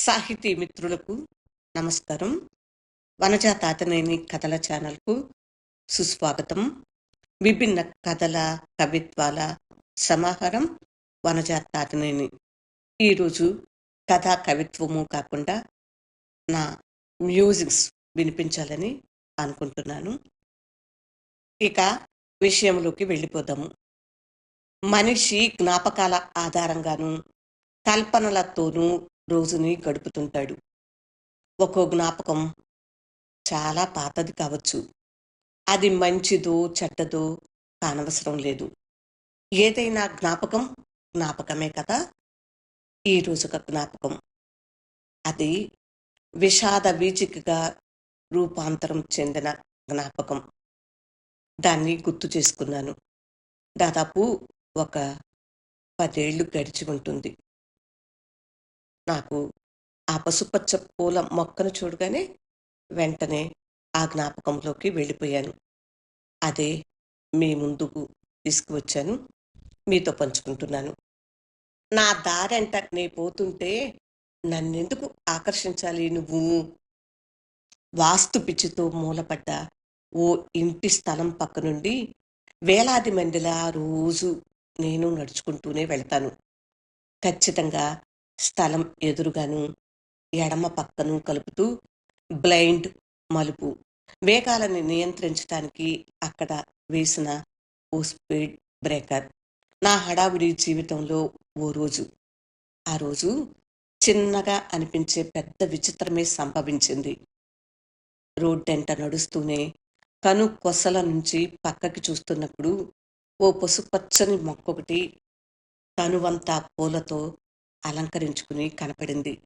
సాహితీ మిత్రులకు నమస్కారం. వనజ తాతనేని కథల ఛానల్కు సుస్వాగతం. విభిన్న కథల కవిత్వాల సమాహారం వనజ తాతనేని. ఈరోజు కథా కవిత్వము కాకుండా నా మ్యూజిక్స్ వినిపించాలని అనుకుంటున్నాను. ఇక విషయంలోకి వెళ్ళిపోదాము. మనిషి జ్ఞాపకాల ఆధారంగాను కల్పనలతోనూ రోజుని గడుపుతుంటాడు. ఒక్కో జ్ఞాపకం చాలా పాతది కావచ్చు. అది మంచిదో చెడ్డదో కానవసరం లేదు. ఏదైనా జ్ఞాపకం జ్ఞాపకమే కదా? ఈ రోజుక జ్ఞాపకం. అది విషాద వీచికగా రూపాంతరం చెందిన జ్ఞాపకం. దాన్ని గుర్తు చేసుకున్నాను. దాదాపు ఒక పదేళ్ళు గడిచి ఉంటుంది. నాకు ఆ పసుపచ్చ పూల మొక్కను చూడగానే వెంటనే ఆ జ్ఞాపకంలోకి వెళ్ళిపోయాను. అదే మీ ముందుకు తీసుకువచ్చాను. మీతో పంచుకుంటున్నాను. నా దారంట నీ పోతుంటే నన్నెందుకు ఆకర్షించాలి నువ్వు? వాస్తు పిచ్చితో మూలపడ్డ ఓ ఇంటి స్థలం పక్క నుండి వేలాది మందిలా రోజు నేను నడుచుకుంటూనే వెళ్తాను. ఖచ్చితంగా స్థలం ఎదురుగాను ఎడమ పక్కను కలుపుతూ బ్లైండ్ మలుపు. వేగాలను నియంత్రించడానికి అక్కడ వేసిన ఓ స్పీడ్ బ్రేకర్. నా హడావిడి జీవితంలో ఓ రోజు. ఆ రోజు చిన్నగా అనిపించే పెద్ద విచిత్రమే సంభవించింది. రోడ్డెంట నడుస్తూనే కను కొసల నుంచి పక్కకి చూస్తున్నప్పుడు ఓ పసుపచ్చని మొక్కొకటి కనువంతా పూలతో అలంకరించుకుని కనపడింది.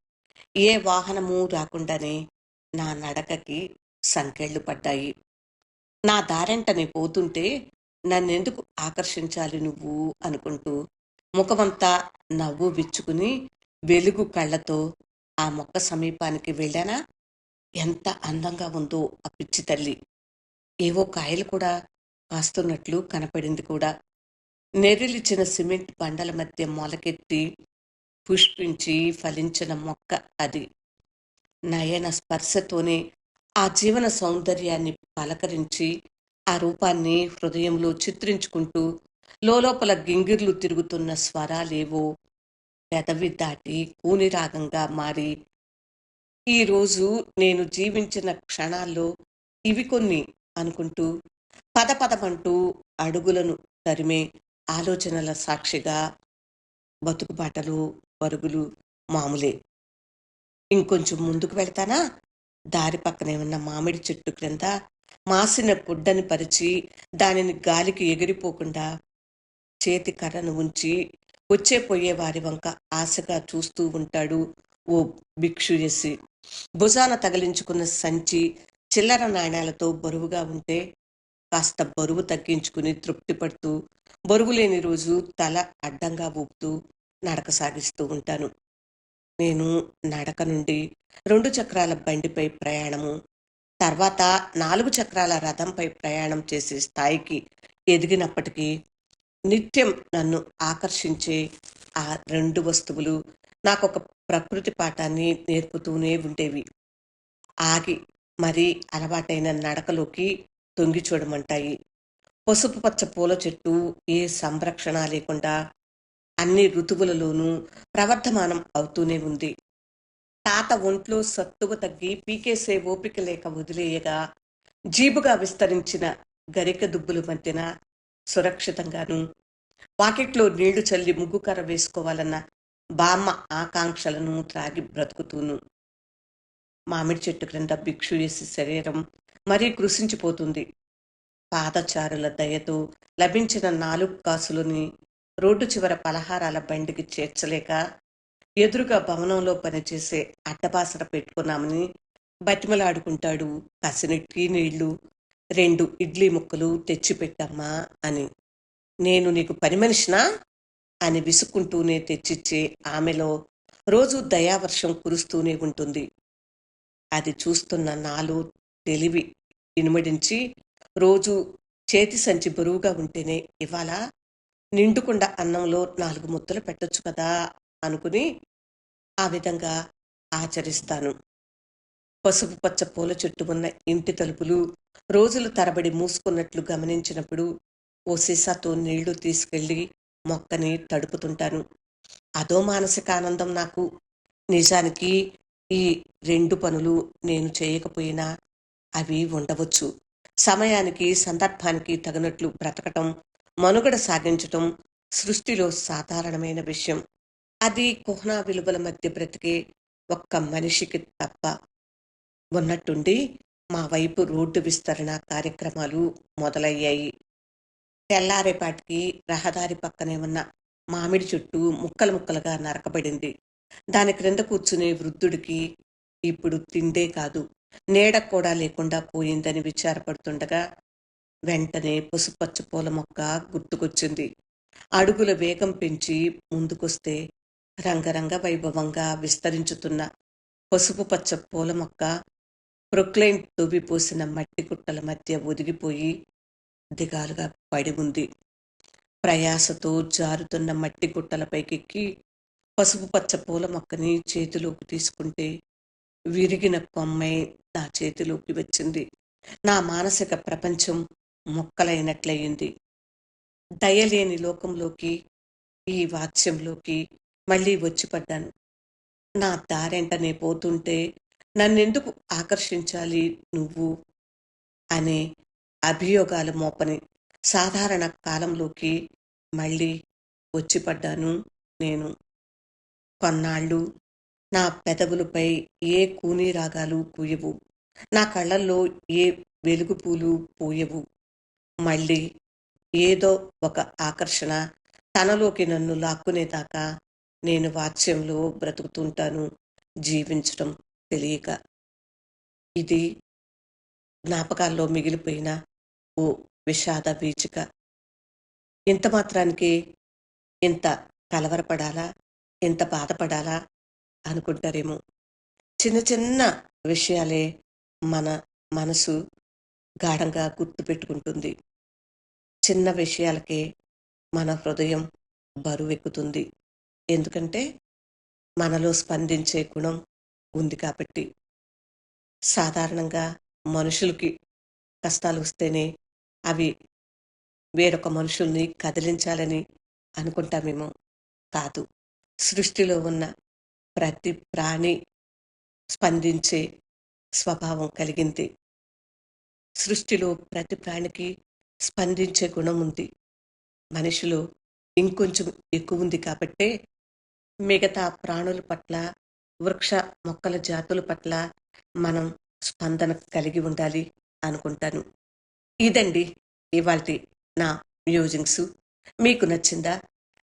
ఏ వాహనము రాకుండానే నా నడకకి సంకెళ్ళు పడ్డాయి. నా దారెంటనే పోతుంటే నన్నెందుకు ఆకర్షించాలి నువ్వు అనుకుంటూ ముఖమంతా నవ్వు విచ్చుకుని వెలుగు కళ్ళతో ఆ మొక్క సమీపానికి వెళ్ళానా? ఎంత అందంగా ఉందో ఆ పిచ్చి తల్లి. ఏవో కాయలు కూడా కాస్తున్నట్లు కనపడింది కూడా. నెర్రిలిచ్చిన సిమెంట్ బండల మధ్య మొలకెత్తి పుష్పించి ఫలించిన మొక్క అది. నయన స్పర్శతోనే ఆ జీవన సౌందర్యాన్ని పలకరించి ఆ రూపాన్ని హృదయంలో చిత్రించుకుంటూ లోపల గింగిర్లు తిరుగుతున్న స్వరాలేవో పెదవి దాటి కూని రాగంగా మారి ఈరోజు నేను జీవించిన క్షణాల్లో ఇవి కొన్ని అనుకుంటూ పద పదమంటూ అడుగులను తరిమే ఆలోచనల సాక్షిగా బతుకుబాటలు పరుగులు మామూలే. ఇంకొంచెం ముందుకు వెళ్తానా? దారి పక్కనే ఉన్న మామిడి చెట్టు క్రింద మాసిన గుడ్డని పరిచి దానిని గాలికి ఎగిరిపోకుండా చేతి కర్రను ఉంచి వచ్చే పోయే వారి వంక ఆశగా చూస్తూ ఉంటాడు ఓ భిక్షుయసి భుజాన తగిలించుకున్న సంచి చిల్లర నాణ్యాలతో బరువుగా ఉంటే కాస్త బరువు తగ్గించుకుని తృప్తి పడుతూ బరువు లేని రోజు తల అడ్డంగా ఊపుతూ నడక సాగిస్తూ ఉంటాను. నేను నడక నుండి రెండు చక్రాల బండిపై ప్రయాణము తర్వాత నాలుగు చక్రాల రథంపై ప్రయాణం చేసే స్థాయికి ఎదిగినప్పటికీ నిత్యం నన్ను ఆకర్షించే ఆ రెండు వస్తువులు నాకు ఒక ప్రకృతి పాఠాన్ని నేర్పుతూనే ఉండేవి. ఆగి మరీ అలవాటైన నడకలోకి తొంగి చూడమంటాయి. పసుపు పచ్చ పూల చెట్టు ఏ సంరక్షణ లేకుండా అన్ని ఋతువులలోనూ ప్రవర్ధమానం అవుతూనే ఉంది. తాత ఒంట్లో సత్తువ తగ్గి పీకేసే ఓపిక లేక వదిలేయగా జీబుగా విస్తరించిన గరిక దుబ్బుల మధ్యన సురక్షితంగాను వాకిట్లో నీళ్ళు చల్లి ముగ్గుకర వేసుకోవాలన్న బామ్మ ఆకాంక్షలను త్రాగి బ్రతుకుతూను. మామిడి చెట్టు క్రింద భిక్షు వేసి శరీరం మరీ కృషించిపోతుంది పాదచారుల దయతో లభించిన నాలుగు కాసులని రోడ్డు చివర పలహారాల బండికి చేర్చలేక ఎదురుగా భవనంలో పనిచేసే అడ్డబాసన పెట్టుకున్నామని బతిమలాడుకుంటాడు కసిని టీ నీళ్ళు రెండు ఇడ్లీ ముక్కలు తెచ్చిపెట్టమ్మా అని. నేను నీకు పని మనిషినా? అని విసుక్కుంటూనే తెచ్చిచ్చే ఆమెలో రోజు దయావర్షం కురుస్తూనే ఉంటుంది. అది చూస్తున్న నాలో తెలివి ఇనుమడించి రోజు చేతి సంచి బరువుగా ఉంటేనే ఇవాళ నిండుకుండా అన్నంలో నాలుగు ముద్దలు పెట్టొచ్చు కదా అనుకుని ఆ విధంగా ఆచరిస్తాను. పసుపు పచ్చ పూల చెట్టు ఉన్న ఇంటి తలుపులు రోజులు తరబడి మూసుకున్నట్లు గమనించినప్పుడు ఓ సీసాతో నీళ్ళు తీసుకెళ్ళి మొక్కని తడుపుతుంటాను. అదో మానసిక ఆనందం నాకు. నిజానికి ఈ రెండు పనులు నేను చేయకపోయినా అవి ఉండవచ్చు. సమయానికి సందర్భానికి తగినట్లు బ్రతకటం మనుగడ సాగించటం సృష్టిలో సాధారణమైన విషయం. అది కుహనా విలువల మధ్య బ్రతికే ఒక్క మనిషికి తప్ప. ఉన్నట్టుండి మా వైపు రోడ్డు విస్తరణ కార్యక్రమాలు మొదలయ్యాయి. తెల్లారేపాటికి రహదారి పక్కనే ఉన్న మామిడి చుట్టూ ముక్కలు ముక్కలుగా నరకబడింది. దాని క్రింద కూర్చునే వృద్ధుడికి ఇప్పుడు తిండే కాదు నీడ కూడా లేకుండా పోయిందని విచారపడుతుండగా వెంటనే పసుపచ్చ పూల మొక్క గుర్తుకొచ్చింది. అడుగుల వేగం పెంచి ముందుకొస్తే రంగరంగ వైభవంగా విస్తరించుతున్న పసుపు పచ్చ పూల మొక్క ప్రొక్లైన్ దువ్విపోసిన మట్టి గుట్టల మధ్య ఒదిగిపోయి దిగాలుగా పడి ఉంది. ప్రయాసతో జారుతున్న మట్టి గుట్టలపైకెక్కి పసుపు పచ్చ పూల మొక్కని చేతిలోకి తీసుకుంటే విరిగిన కొమ్మై నా చేతిలోకి వచ్చింది. నా మానసిక ప్రపంచం మొక్కలైనట్లయింది. దయలేని లోకంలోకి ఈ వాత్స్యంలోకి మళ్ళీ వచ్చిపడ్డాను నా దారెంటనే పోతుంటే నన్నెందుకు ఆకర్షించాలి నువ్వు? అనే అభియోగాల మోపని సాధారణ కాలంలోకి మళ్ళీ వచ్చిపడ్డాను నేను. కొన్నాళ్ళు నా పెదవులపై ఏ కూని రాగాలు కూయవు నా కళ్ళల్లో ఏ వెలుగు పూలు పూయవు. మళ్ళీ ఏదో ఒక ఆకర్షణ తనలోకి నన్ను లాక్కునేదాకా నేను వాత్స్యంలో బ్రతుకుతుంటాను జీవించటం తెలియక. ఇది జ్ఞాపకాల్లో మిగిలిపోయిన ఓ విషాద వీచిక ఇంత మాత్రానికి ఇంత కలవరపడాలా ఇంత బాధపడాలా అనుకుంటారేమో. చిన్న చిన్న విషయాలే మన మనసు గాఢంగా గుర్తుపెట్టుకుంటుంది. చిన్న విషయాలకే మన హృదయం బరువెక్కుతుంది. ఎందుకంటే మనలో స్పందించే గుణం ఉంది కాబట్టి. సాధారణంగా మనుషులకి కష్టాలు వస్తేనే అవి వేరొక మనుషుల్ని కదిలించాలని అనుకుంటామేమో కాదు. సృష్టిలో ఉన్న ప్రతి ప్రాణి స్పందించే స్వభావం కలిగింది. సృష్టిలో ప్రతి ప్రాణికి స్పందించే గుణం ఉంది. మనిషిలో ఇంకొంచెం ఎక్కువ ఉంది కాబట్టే మిగతా ప్రాణుల పట్ల వృక్ష మొక్కల జాతుల పట్ల మనం స్పందన కలిగి ఉండాలి అనుకుంటాను. ఇదండి ఇవాళ నా మ్యూజింగ్స్. మీకు నచ్చిందా?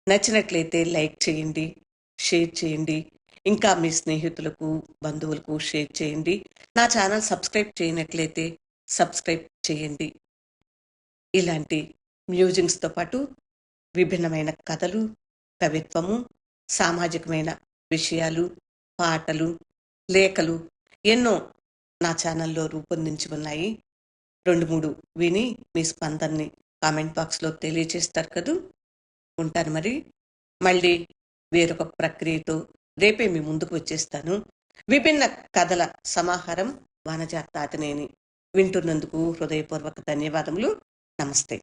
నచ్చినట్లయితే లైక్ చేయండి షేర్ చేయండి. ఇంకా మీ స్నేహితులకు బంధువులకు షేర్ చేయండి. నా ఛానల్ సబ్స్క్రైబ్ చేయనట్లయితే సబ్స్క్రైబ్ చేయండి. ఇలాంటి మ్యూజింగ్స్తో పాటు విభిన్నమైన కథలు కవిత్వము సామాజికమైన విషయాలు పాటలు లేఖలు ఎన్నో నా ఛానల్లో రూపొందించి ఉన్నాయి. రెండు మూడు విని మీ స్పందనని కామెంట్ బాక్స్లో తెలియచేస్తారు కదూ. ఉంటాను మరి. మళ్ళీ వేరొక ప్రక్రియతో రేపే మీ ముందుకు వచ్చేస్తాను. విభిన్న కథల సమాహారం వనజాతాతనేని. వింటున్నందుకు హృదయపూర్వక ధన్యవాదములు. నమస్తే.